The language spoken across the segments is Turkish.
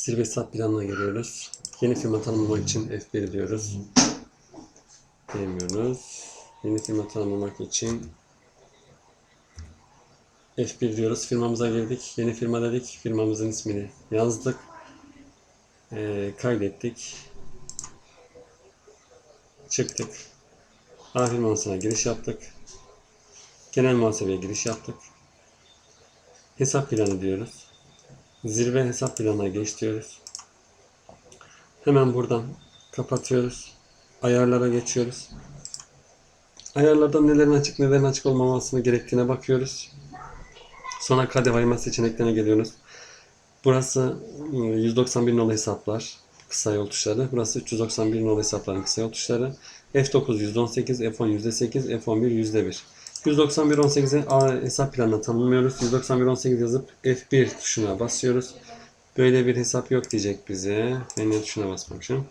Zirve hesap planına geliyoruz. Yeni firma tanımlamak için F1 diyoruz. Diyemiyoruz. Yeni firma tanımlamak için F1 diyoruz. Firmamıza girdik. Yeni firma dedik. Firmamızın ismini yazdık. Ee, kaydettik. Çıktık. A firmasına giriş yaptık. Genel muhasebeye giriş yaptık. Hesap planı diyoruz. Zirve hesap planına geç diyoruz. Hemen buradan kapatıyoruz. Ayarlara geçiyoruz. Ayarlardan nelerin açık nelerin açık olmamasını gerektiğine bakıyoruz. Sonra KDV ayırma seçeneklerine geliyoruz. Burası e, 191 nolu hesaplar kısa yol tuşları. Burası 391 nolu hesapların kısa yol tuşları. F9 %18, F10 %8, F11 %1. 191 18'i A hesap planına tanımlıyoruz. 191 18 yazıp F1 tuşuna basıyoruz. Böyle bir hesap yok diyecek bize. Ben ne tuşuna basmamışım.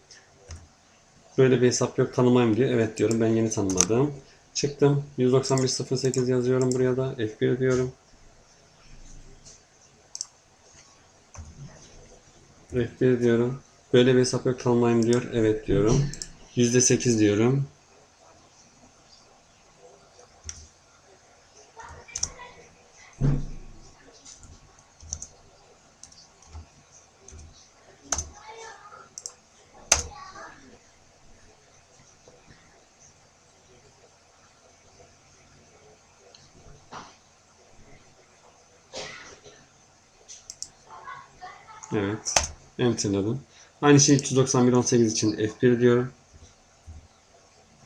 Böyle bir hesap yok tanımayayım diyor. Evet diyorum ben yeni tanımladım. Çıktım. 191 08 yazıyorum buraya da. F1 diyorum. F1 diyorum. Böyle bir hesap yok tanımlayayım diyor. Evet diyorum. %8 diyorum. Evet. Enter'ladım. Aynı şey 391.18 için F1 diyorum.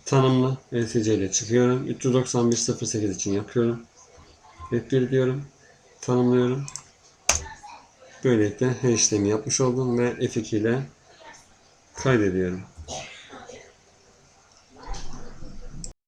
Tanımla ESC ile çıkıyorum. 391.08 için yapıyorum. F1 diyorum. Tanımlıyorum. Böylelikle her işlemi yapmış oldum ve F2 ile kaydediyorum.